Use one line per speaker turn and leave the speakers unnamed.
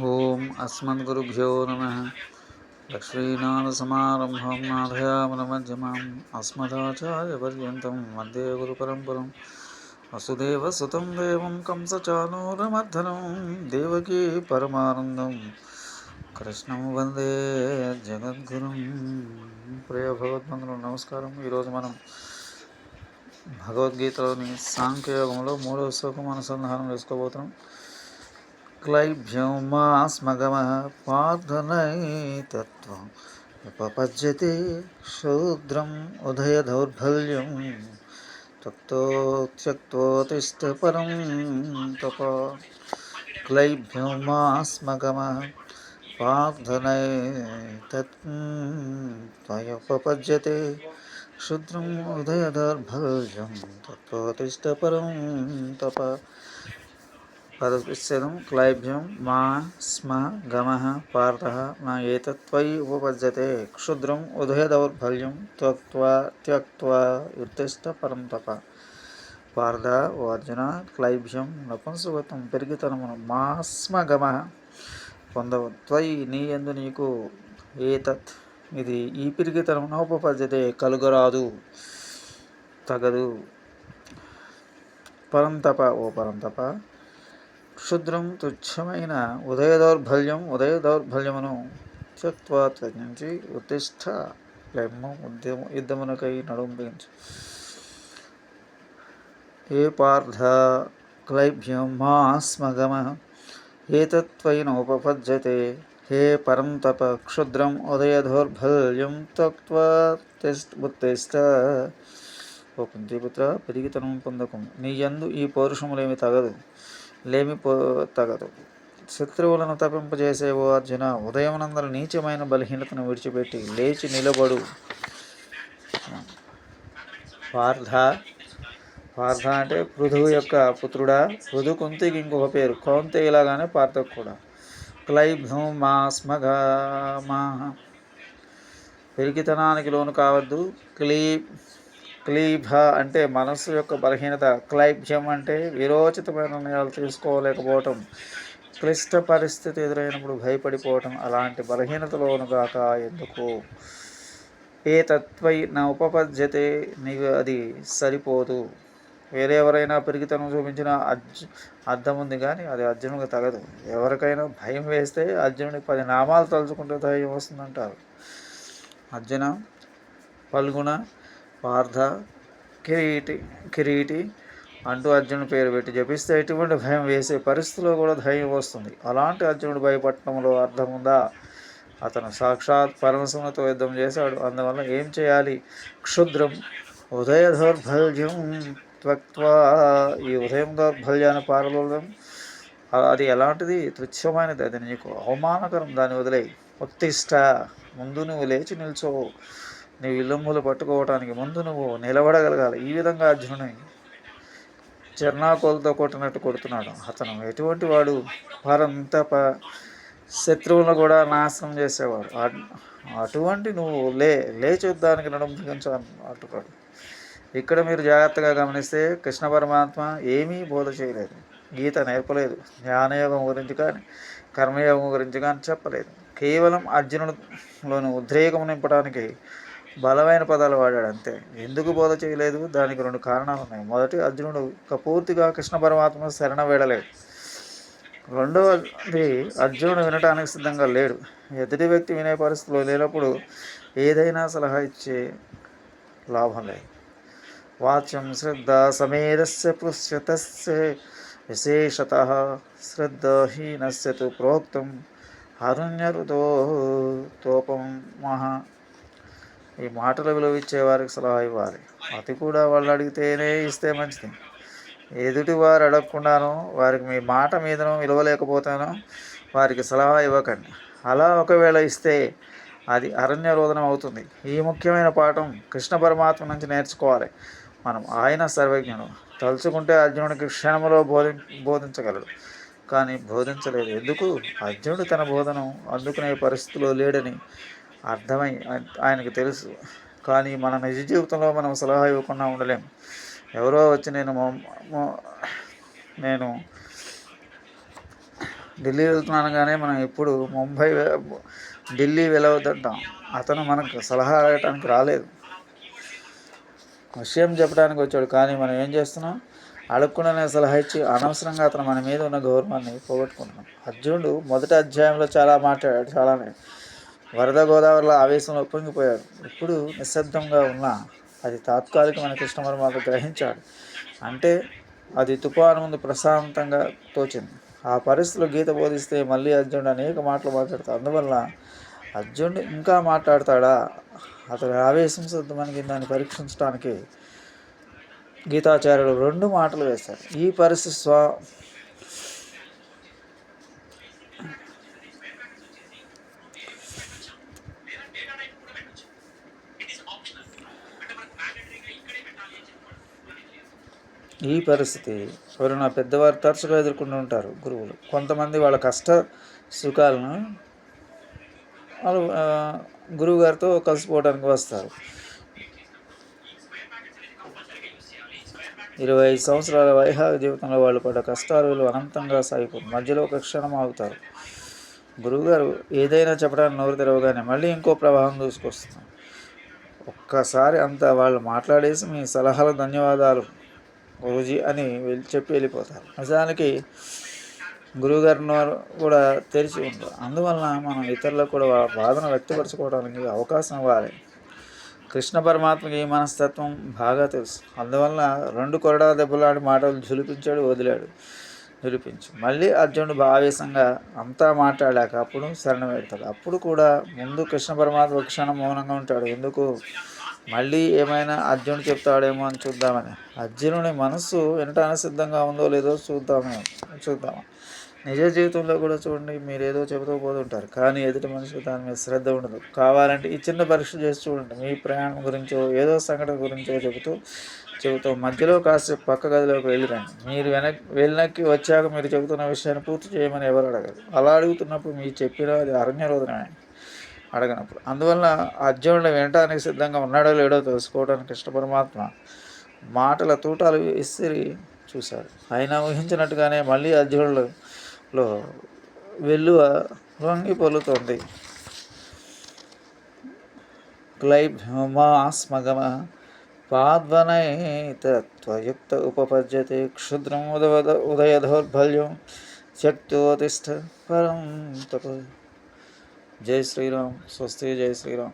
ఓం అస్మద్గురుభ్యో నమ. లక్ష్మీనాథసమారంభం నాథయామనమధ్యమాం అస్మదాచార్యపర్యంతం వందే గురుపరంపరం. వసుదేవసుతం దేవం కంసచానూరమర్ధనం. దేవకీ పరమానందం. కృష్ణం వందే జగద్గురుం. ప్రియ భగవద్బంధులు నమస్కారం. ఈరోజు మనం భగవద్గీతలోని సాంఖ్యయోగంలో మూడవ శ్లోకం అనుసంధానం చేసుకోబోతున్నాం. క్లైభ్యోమాస్మగమः పార్థనైతత్వం ఉపపద్యతే శూద్రం ఉదయదౌర్బల్యం తత్తో త్యక్తోతిష్ట పరం తప క్లైభ్యోమాస్మగమः పార్థనైతత్వయుపపద్యతే శూద్రం ఉదయదౌర్బల్యం తత్వోతిష్ట పరం తప పదవిచ్ఛేదం క్లైభ్యం మా స్మ గమ పార్థ నా ఏతత్వయి ఉపపద్యతే. క్షుద్రం ఉదయదౌర్బల్యం త్వక్వా త్యక్వా ఉత్తిష్ట పరంతప పార్థ ఓ అర్జున క్లైభ్యం నపుంసకత్వం పెరిగితనమును మా స్మ గమ. పొందవు త్వయి నీ ఎందు నీకు ఏతత్ ఇది ఈ పిరిగితనం ఉపపద్యతే. కలుగరాదు తగదు. పరంతప ఓ పరంతప క్షుద్రం తుచ్చమైన ఉదయ దౌర్బల్యం ఉదయ దౌర్బల్యమును త్యక్వా త్యజించి ఉత్తిష్ట లెమ్ము ఉద్యమ యుద్ధమునకై నడుంపించు ఏ పార్థ క్లైభ్యం మా స్మగమ ఏతత్వైన ఉపపద్యతే హే పరం తప క్షుద్రం ఉదయ దౌర్బల్యం తక్వా ఉత్తేష్ట ఓ కుంతిపుత్ర పెరిగితనం పొందకం. నీ యందు ఈ పౌరుషములేమి తగదు. లేమిపోతగదు. తగదు శత్రువులను తప్పింపజేసే ఓ అర్జున ఉదయమునందర నీచమైన బలహీనతను విడిచిపెట్టి లేచి నిలబడు. పార్థ పార్థ అంటే పృథువు యొక్క పుత్రుడా పృథు కుంతికి ఇంకొక పేరు. కౌంతే ఇలాగానే పార్థకు కూడా. క్లైభ్యం మా స్మగా మా పెరిగితనానికి లోను కావద్దు. క్లీ క్లీభ అంటే మనస్సు యొక్క బలహీనత. క్లైభ్యం అంటే విరోచితమైన నిర్ణయాలు తీసుకోలేకపోవటం. క్లిష్ట పరిస్థితి ఎదురైనప్పుడు భయపడిపోవటం. అలాంటి బలహీనతలోను గాక ఎందుకు? ఏ తత్వై నా ఉపపద్యతే నీకు అది సరిపోదు. వేరే ఎవరైనా పెరిగితనం చూపించిన అర్జు అర్థం ఉంది కానీ అది అర్జునుడికి తగదు. ఎవరికైనా భయం వేస్తే అర్జునుడికి పది నామాలు తలుచుకుంటే ధైర్యం వస్తుందంటారు. అర్జున పల్గుణ పార్థ కిరీటి కిరీటి అంటూ అర్జునుడి పేరు పెట్టి జపిస్తే ఎటువంటి భయం వేసే పరిస్థితిలో కూడా ధైర్యం వస్తుంది. అలాంటి అర్జునుడు భయపడటంలో అర్థం ఉందా? అతను సాక్షాత్ పరమశివునితో యుద్ధం చేశాడు. అందువల్ల ఏం చేయాలి? క్షుద్రం ఉదయ దౌర్బల్యం త్వక్వా ఈ ఉదయం దౌర్బల్యాన్ని పారలోడం అది ఎలాంటిది? తుచ్చమైనది అది. నీకు అవమానకరం. దాన్ని వదిలే ఉత్తిష్ట. ముందు నువ్వు లేచి నిల్చో. నీ విలంబులు పట్టుకోవటానికి ముందు నువ్వు నిలబడగలగాలి. ఈ విధంగా అర్జునుని చర్నాకోలతో కొట్టినట్టు కొడుతున్నాడు అతను. ఎటువంటి వాడు? పరంతప శత్రువులను కూడా నాశనం చేసేవాడు. అటువంటి నువ్వు లే లేచి యుద్ధానికి నడుంపించాను అంటున్నాడు. ఇక్కడ మీరు జాగ్రత్తగా గమనిస్తే కృష్ణ పరమాత్మ ఏమీ బోధ చేయలేదు. గీత నేర్పలేదు. జ్ఞానయోగం గురించి కానీ కర్మయోగం గురించి కానీ చెప్పలేదు. కేవలం అర్జునుడిలోని ఉద్రేకం నింపడానికి బలమైన పదాలు వాడాడు అంతే. ఎందుకు బోధ చేయలేదు? దానికి రెండు కారణాలు ఉన్నాయి. మొదటి అర్జునుడు పూర్తిగా కృష్ణ పరమాత్మ శరణ వేడలేదు. రెండవది అర్జునుడు వినటానికి సిద్ధంగా లేడు. ఎదుటి వ్యక్తి వినే పరిస్థితిలో లేనప్పుడు ఏదైనా సలహా ఇచ్చే లాభం లేదు. వాచ్యం శ్రద్ధ సమేరస్య పృశ్యతస్య విశేషత శ్రద్ధహీనస్య తు ప్రోక్తం అరుణ్యరుతో తోపం మహా ఈ మాటలు విలువ ఇచ్చేవారికి సలహా ఇవ్వాలి. అతి కూడా వాళ్ళు అడిగితేనే ఇస్తే మంచిది. ఎదుటి వారు అడగకుండాను వారికి మీ మాట మీదను విలువలేకపోతాను వారికి సలహా ఇవ్వకండి. అలా ఒకవేళ ఇస్తే అది అరణ్య రోదనం అవుతుంది. ఈ ముఖ్యమైన పాఠం కృష్ణ పరమాత్మ నుంచి నేర్చుకోవాలి. మనం ఆయన సర్వజ్ఞుడు. తలుచుకుంటే అర్జునుడికి క్షణంలో బోధి బోధించగలడు. కానీ బోధించలేదు. ఎందుకు? అర్జునుడు తన బోధనం అందుకునే పరిస్థితిలో లేడని అర్థమై ఆయనకు తెలుసు. కానీ మన నిజ జీవితంలో మనం సలహా ఇవ్వకుండా ఉండలేం. ఎవరో వచ్చి నేను నేను ఢిల్లీ వెళ్తున్నానగానే మనం ఎప్పుడు ముంబై ఢిల్లీ వెళ్ళవద్దంటాం అతను మనకు సలహా అడగటానికి రాలేదు. విషయం చెప్పడానికి వచ్చాడు. కానీ మనం ఏం చేస్తున్నాం? అడగకుండానే సలహా ఇచ్చి అనవసరంగా అతను మన మీద ఉన్న గౌరవాన్ని పోగొట్టుకుంటున్నాం. అర్జునుడు మొదటి అధ్యాయంలో చాలా మాట్లాడాడు. చాలానే వరద గోదావరిలో ఆవేశంలో పొంగిపోయాడు ఇప్పుడు నిశ్శబ్దంగా ఉన్నా అది తాత్కాలికమైన కృష్ణ గ్రహించాడు. అంటే అది తుఫాను ముందు ప్రశాంతంగా తోచింది. ఆ పరిస్థితిలో గీత బోధిస్తే మళ్ళీ అర్జునుడు అనేక మాటలు మాట్లాడతాడు. అందువల్ల అర్జునుడు ఇంకా మాట్లాడతాడా? అతని ఆవేశం సిద్ధమని దాన్ని పరీక్షించడానికి గీతాచార్యుడు రెండు మాటలు వేశారు. ఈ పరిస్థితి స్వ ఈ పరిస్థితి ఎవరైనా పెద్దవారు తరచుగా ఎదుర్కొంటూ ఉంటారు గురువులు. కొంతమంది వాళ్ళ కష్ట సుఖాలను వాళ్ళు గురువుగారితో కలిసిపోవడానికి వస్తారు. ఇరవై ఐదు సంవత్సరాల వైహాగ జీవితంలో వాళ్ళు పడ్డ కష్టాలు అనంతంగా సాగిపోయి మధ్యలో ఒక క్షణం ఆగుతారు. గురువుగారు ఏదైనా చెప్పడానికి నోరు తెరవగానే మళ్ళీ ఇంకో ప్రవాహం దూసుకొస్తుంది. ఒక్కసారి అంతా వాళ్ళు మాట్లాడేసి మీ సలహాలు ధన్యవాదాలు గురుజీ అని వెళ్ళి చెప్పి వెళ్ళిపోతారు. నిజానికి గురువుగారిని వారు కూడా తెరిచి ఉంటారు అందువలన మనం ఇతరులకు కూడా బాధను వ్యక్తపరచుకోవడానికి అవకాశం ఇవ్వాలి. కృష్ణ పరమాత్మకి ఈ మనస్తత్వం బాగా తెలుసు. అందువల్ల రెండు కొరడా దెబ్బలాడి మాటలు జులిపించాడు వదిలాడు. నిరూపించు. మళ్ళీ అర్జునుడు ఆవేశంగా అంతా మాట్లాడాక అప్పుడు శరణం పెడతాడు అప్పుడు కూడా ముందు కృష్ణ పరమాత్మ క్షణం మౌనంగా ఉంటాడు. ఎందుకు? మళ్ళీ ఏమైనా అర్జునుడు చెప్తాడేమో అని చూద్దామని. అర్జునుని మనస్సు వినటానికి సిద్ధంగా ఉందో లేదో చూద్దామే చూద్దామా. నిజ జీవితంలో కూడా చూడండి మీరు ఏదో చెబుతూ పోతుంటారు. కానీ ఎదుటి మనిషి దాని మీద శ్రద్ధ ఉండదు. కావాలంటే ఈ చిన్న పరీక్ష చేసి చూడండి. మీ ప్రయాణం గురించో ఏదో సంఘటన గురించో చెబుతూ చెబుతూ మధ్యలో కాసేపు పక్క గదిలోకి వెళ్ళిరండి. మీరు వెనక్ వెళ్ళినక్కి వచ్చాక మీరు చెబుతున్న విషయాన్ని పూర్తి చేయమని ఎవరు అడగరు. అలా అడుగుతున్నప్పుడు మీరు చెప్పిన అది అరణ్య రోజునమే అడగనప్పుడు. అందువల్ల అర్జునుడు వినటానికి సిద్ధంగా ఉన్నాడో లేడో తెలుసుకోవడానికి కృష్ణ పరమాత్మ మాటల తూటాలు విసిరి చూశాడు. ఆయన ఊహించినట్టుగానే మళ్ళీ అర్జునుడులో వెల్లువ వంగి పొలుతోంది క్లైభ్యోమాస్మగమ పాద్వనైతత్వయుక్త ఉపపద్యతే క్షుద్రం ఉదవద ఉదయదౌర్బల్యం శక్తోతిష్ట పరం తప జై శ్రీరామ్ స్వస్తి జై శ్రీరామ్.